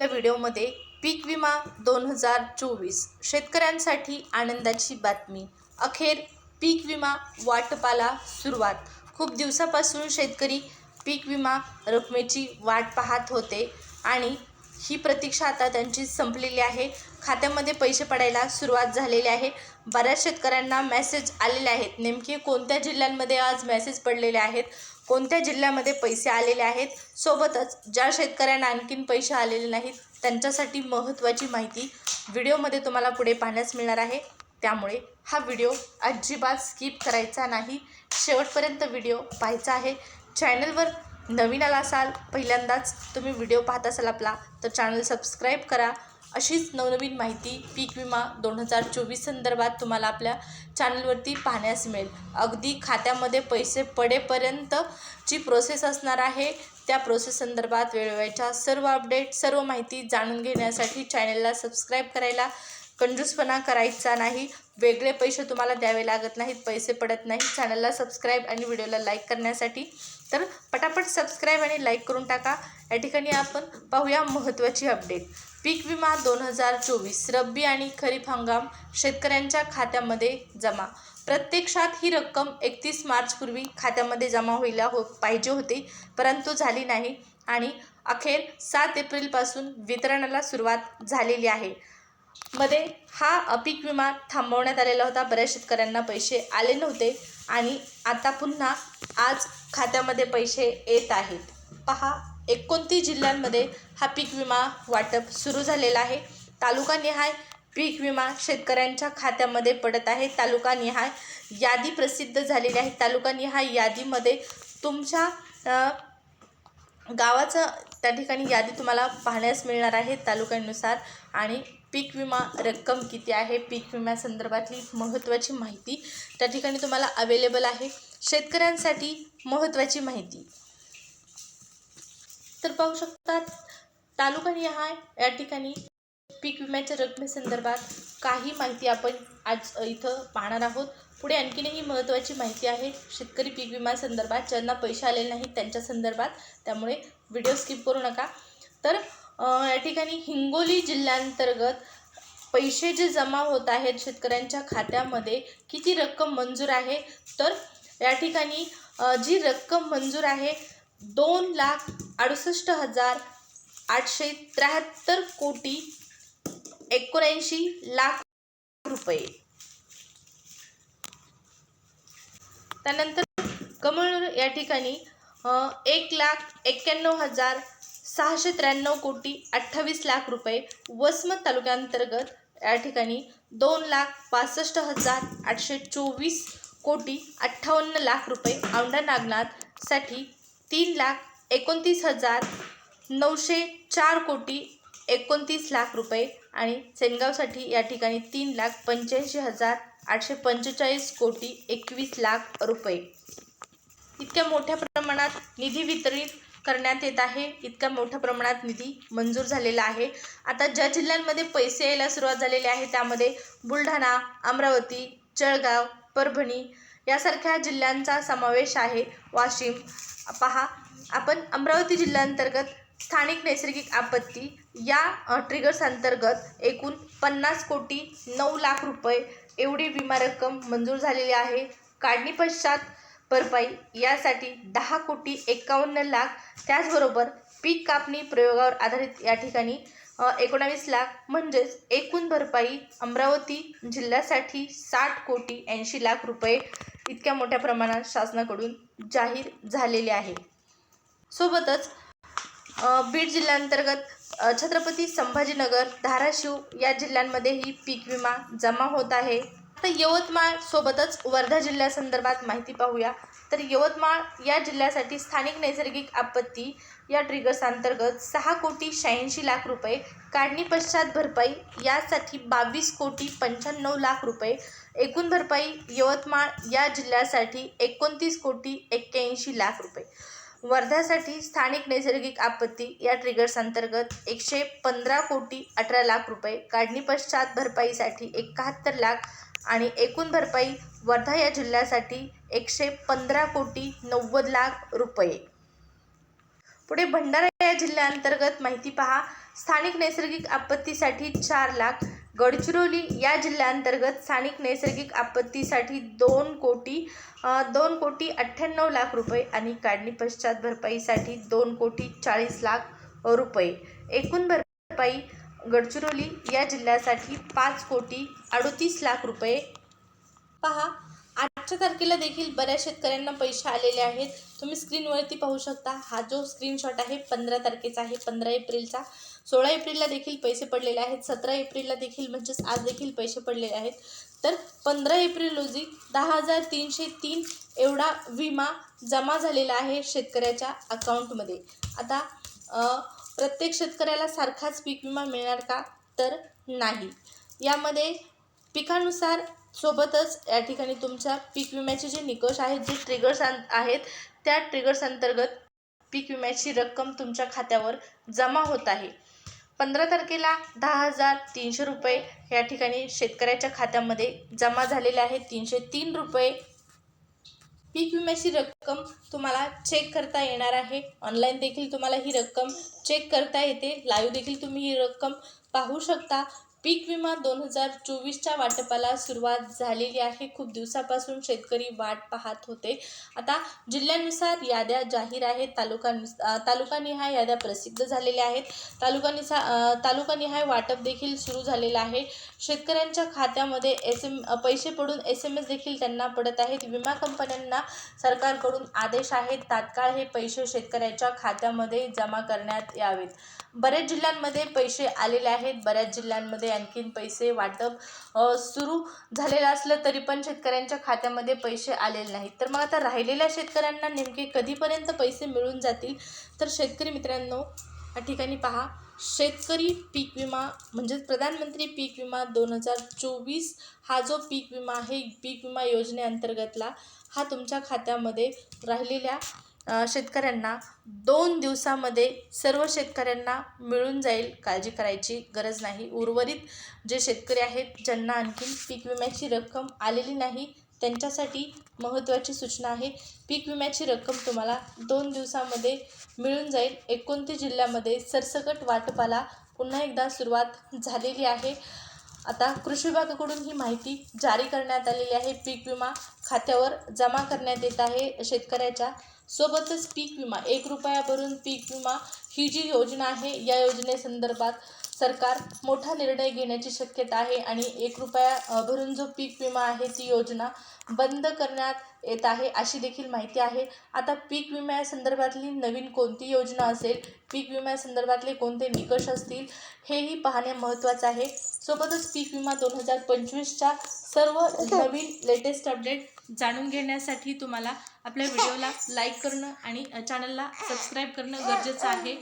या व्हिडिओमध्ये पीक विमा दोन हजार चोवीस शेतकऱ्यांसाठी आनंदाची बातमी. अखेर पीक विमा वाटपाला सुरुवात. खूप दिवसापासून शेतकरी पीक विमा रकमेची वाट पाहत होते आणि ही प्रतीक्षा आता त्यांची संपलेली आहे. खात्यामध्ये पैसे पडायला सुरुवात झालेली आहे. बऱ्याच शेतकऱ्यांना मेसेज आलेले आहेत. नेमके कोणत्या जिल्ह्यांमध्ये आज मेसेज पडलेले आहेत? कोणत्या जिल्ह्यामध्ये पैसे आलेले आहेत? सोबतच ज्या शेतकऱ्यांना आणखीन पैसे आलेले नाहीत त्यांच्यासाठी महत्त्वाची माहिती व्हिडिओमध्ये तुम्हाला पुढे पाहण्यास मिळणार आहे. त्यामुळे हा व्हिडिओ अजिबात स्किप करायचा नाही. शेवटपर्यंत व्हिडिओ पाहायचा आहे. चॅनलवर नवीन आला असाल पहिल्यांदाच तुम्ही व्हिडिओ पाहत असाल आपला तर चॅनल सबस्क्राईब करा. अशीच नवनवीन माहिती पीक विमा दोन हजार चोवीस संदर्भात तुम्हाला आपल्या चॅनलवरती पाहण्यास मिळेल. अगदी खात्यामध्ये पैसे पडेपर्यंत जी प्रोसेस असणार आहे. त्या प्रोसेस संदर्भात वेळोवेळच्या सर्व अपडेट सर्व माहिती जाणून घेण्यासाठी चॅनलला सबस्क्राईब करायला कंजूसपणा करायचा नाही. वेगळे पैसे तुम्हाला द्यावे लागत नाहीत पैसे पडत नाही चॅनलला सबस्क्राईब आणि व्हिडिओला लाईक करण्यासाठी तर पटापट सबस्क्राईब आणि लाईक करून टाका. या ठिकाणी आपण पाहूया महत्त्वाची अपडेट. पीक विमा दोन हजार चोवीस रब्बी आणि खरीप हंगाम शेतकऱ्यांच्या खात्यामध्ये जमा. प्रत्यक्षात ही रक्कम एकतीस मार्चपूर्वी खात्यामध्ये जमा व्हायला हो पाहिजे होती परंतु झाली नाही आणि अखेर सात एप्रिलपासून वितरणाला सुरुवात झालेली आहे. मध्ये हा पीक विमा थांबवण्यात आलेला होता. बऱ्याच शेतकऱ्यांना पैसे आले नव्हते आणि आता पुन्हा आज खात्यामध्ये पैसे येत आहेत. पहा एकोणतीस जिल्ह्यांमध्ये हा पीक विमा वाटप सुरू झालेला आहे. तालुकानिहाय पीक विमा शेतकऱ्यांच्या खात्यामध्ये पडत आहे. तालुकानिहाय यादी प्रसिद्ध झालेली आहे. तालुकानिहाय यादीमध्ये तुमच्या गावाचं त्या ठिकाणी यादी तुम्हाला पाहण्यास मिळणार आहे. तालुक्यानुसार आणि पीक विमा रक्कम किती आहे? पीक विम्यासंदर्भातली महत्त्वाची माहिती त्या ठिकाणी तुम्हाला अवेलेबल आहे. शेतकऱ्यांसाठी महत्त्वाची माहिती. तर पाहू शकतात तालुकानिहाय या ठिकाणी पीक विम्याच्या रकमेसंदर्भात काही माहिती आपण आज इथं पाहणार आहोत. पुढे आणखीनही महत्त्वाची माहिती आहे. शेतकरी पीक विमा संदर्भात ज्यांना पैसे आलेले नाहीत त्यांच्या संदर्भात. त्यामुळे व्हिडिओ स्किप करू नका. तर या ठिकाणी हिंगोली जिल्ह्यांतर्गत पैसे जे जमा होत आहेत शेतकऱ्यांच्या खात्यामध्ये किती रक्कम मंजूर आहे? तर या ठिकाणी जी रक्कम मंजूर आहे दोन लाख अडुसष्ट हजार आठशे त्र्याहत्तर कोटी एकोणऐंशी लाख रुपये. त्यानंतर कमळ या ठिकाणी एक लाख एक्क्याण्णव हजार सहाशे त्र्याण्णव कोटी अठ्ठावीस लाख रुपये वसमत तालुक्यांतर्गत या ठिकाणी दोन लाख पासष्ट हजार आठशे चोवीस कोटी अठ्ठावन्न लाख रुपये औंढा नागनाथसाठी तीन लाख एकोणतीस हजार नऊशे चार कोटी एकोणतीस लाख रुपये आणि सेनगावसाठी या ठिकाणी तीन लाख पंच्याऐंशी हजार आठशे पंचेचाळीस कोटी एकवीस लाख रुपये. इतक्या मोठ्या प्रमाणात निधी वितरित करण्यात येत आहे. इतक्या मोठ्या प्रमाणात निधी मंजूर झालेला आहे. आता ज्या जिल्ह्यांमध्ये पैसे यायला सुरुवात झालेली आहे त्यामध्ये बुलढाणा अमरावती जळगाव परभणी यासारख्या जिल्ह्यांचा समावेश आहे. वाशिम पहा आपण अमरावती जिल्ह्यांतर्गत स्थानिक नैसर्गिक आपत्ती या ट्रिगर्स अंतर्गत एकूण पन्नास कोटी नऊ लाख रुपये एवढी विमा रक्कम मंजूर झालेली आहे. काढणी पश्चात भरपाई यासाठी दहा कोटी एकावन्न लाख. त्याचबरोबर पीक कापणी प्रयोगावर आधारित या ठिकाणी एकोणावीस लाख म्हणजेच एकूण भरपाई अमरावती जिल्ह्यासाठी साठ कोटी ऐंशी लाख रुपये इतक्या मोठ्या प्रमाणात शासनाकडून जाहीर झालेले आहे. सोबतच बीड जिल्ह्यांतर्गत छत्रपती संभाजीनगर धाराशिव या जिल्ह्यांमध्येही पीक विमा जमा होत आहे. आता यवतमाळ सोबतच वर्धा जिल्ह्यासंदर्भात माहिती पाहूया. तर यवतमाळ या जिल्ह्यासाठी स्थानिक नैसर्गिक आपत्ती या ट्रिगर्स अंतर्गत सहा कोटी शहाऐंशी लाख रुपये काढणी पश्चात भरपाई यासाठी बावीस कोटी पंच्याण्णव लाख रुपये एकूण भरपाई यवतमाळ या जिल्ह्यासाठी एकोणतीस कोटी एक्क्याऐंशी लाख रुपये. वर्ध्यासाठी स्थानिक नैसर्गिक आपत्ती या ट्रिगर्स अंतर्गत एकशे पंधरा कोटी अठरा लाख रुपये काढणी पश्चात भरपाईसाठी एकाहत्तर लाख आणि एकूण भरपाई वर्धा या जिल्ह्यासाठी एकशे पंधरा कोटी नव्वद लाख रुपये. पुढे भंडारा या जिल्ह्याअंतर्गत माहिती पहा. स्थानिक नैसर्गिक आपत्तीसाठी चार लाख. गडचिरोली या जिल्ह्याअंतर्गत स्थानिक नैसर्गिक आपत्तीसाठी दोन कोटी दोन कोटी अठ्ठ्याण्णव लाख रुपये आणि काढणी पश्चात भरपाईसाठी दोन कोटी चाळीस लाख रुपये. एकूण भरपाई गडचिरोली या जिल्ह्यासाठी पाच कोटी अडोतीस लाख रुपये. पहा आजच्या तारखेला देखील बऱ्याच शेतकऱ्यांना पैसे आलेले आहेत. तुम्ही स्क्रीनवरती पाहू शकता. हा जो स्क्रीनशॉट आहे पंधरा तारखेचा आहे पंधरा एप्रिलचा. सोळा एप्रिलला देखील पैसे पडलेले आहेत. सतरा एप्रिलला देखील म्हणजेच आज देखील पैसे पडलेले आहेत. तर पंधरा एप्रिल रोजी दहा हजार तीनशे तीन एवढा विमा जमा झालेला आहे शेतकऱ्याच्या अकाउंटमध्ये आता प्रत्येक शेतकऱ्याला सारखाच पीक विमा मिळणार का? तर नाही. यामध्ये पिकानुसार सोबतच या ठिकाणी तुमच्या पीक विम्याचे जे निकष आहेत जे ट्रिगर्स आहेत त्या ट्रिगर्स अंतर्गत पीक विम्याची रक्कम तुमच्या खात्यावर जमा होत आहे. पंधरा तारखेला दहा हजार तीनशे रुपये या ठिकाणी शेतकऱ्याच्या खात्यामध्ये जमा झालेले आहेत तीनशे तीन रुपये पीक विम्याची रक्कम तुम्हाला चेक करता येणार आहे. ऑनलाईन देखील तुम्हाला ही रक्कम चेक करता येते. लाईव्ह देखील तुम्ही ही रक्कम पाहू शकता. पीक विमा दोन हजार चोवीसच्या वाटपाला सुरुवात झालेली आहे. खूप दिवसापासून शेतकरी वाट पाहत होते. आता जिल्ह्यानुसार याद्या जाहीर आहेत. तालुका तालुकानिहाय याद्या प्रसिद्ध झालेल्या आहेत. तालुकानिसा तालुकानिहाय वाटप देखील सुरू झालेलं आहे. शेतकऱ्यांच्या खात्यामध्ये एस एम पैसे पडून एस एम एस देखील त्यांना पडत आहेत. विमा कंपन्यांना सरकारकडून आदेश आहेत. तात्काळ हे पैसे शेतकऱ्याच्या खात्यामध्ये जमा करण्यात यावेत. बऱ्याच जिल्ह्यांमध्ये पैसे आलेले आहेत. बऱ्याच जिल्ह्यांमध्ये आणखीन पैसे वाटप सुरू झालेलं असलं तरी पण शेतकऱ्यांच्या खात्यामध्ये पैसे आलेले नाहीत. तर मग आता राहिलेल्या शेतकऱ्यांना नेमके कधीपर्यंत पैसे मिळून जातील? तर शेतकरी मित्रांनो या ठिकाणी पहा. शेतकरी पीक विमा म्हणजेच प्रधानमंत्री पीक विमा दोन हजार चोवीस हा जो पीक विमा आहे पीक विमा योजनेअंतर्गतला हा तुमच्या खात्यामध्ये राहिलेल्या शेतकऱ्यांना दोन दिवसामध्ये सर्व शेतकऱ्यांना मिळून जाईल काळजी करायची गरज नाही. उर्वरित जे शेतकरी आहेत ज्यांना आणखीन पीक विम्याची रक्कम आलेली नाही त्यांच्यासाठी महत्त्वाची सूचना आहे. पीक विम्याची रक्कम तुम्हाला दोन दिवसामध्ये मिळून जाईल. एकोणतीस जिल्ह्यामध्ये सरसकट वाटपाला पुन्हा एकदा सुरुवात झालेली आहे. आता कृषी विभागाकडून ही माहिती जारी करण्यात आलेली आहे. पीक विमा खात्यावर जमा करण्यात येत आहे. शेतकऱ्याच्या सोबतच पीक विमा एक रुपया भरून पीक विमा ही जी योजना आहे या योजनेसंदर्भात सरकार मोठा निर्णय घेण्याची शक्यता आहे आणि एक रुपया भरून जो पीक विमा आहे ती योजना बंद करण्यात येत आहे अशी देखील माहिती आहे. आता पीक विम्यासंदर्भातली नवीन कोणती योजना असेल? पीक विम्यासंदर्भातले कोणते निकष असतील? हेही पाहणे महत्त्वाचं आहे. सोबतच पीक विमा दोन हजार पंचवीसच्या सर्व नवीन लेटेस्ट अपडेट जाणून घेण्यासाठी तुम्हाला आपल्या व्हिडिओला लाईक करणं आणि चॅनलला सबस्क्राईब करणं गरजेचं आहे.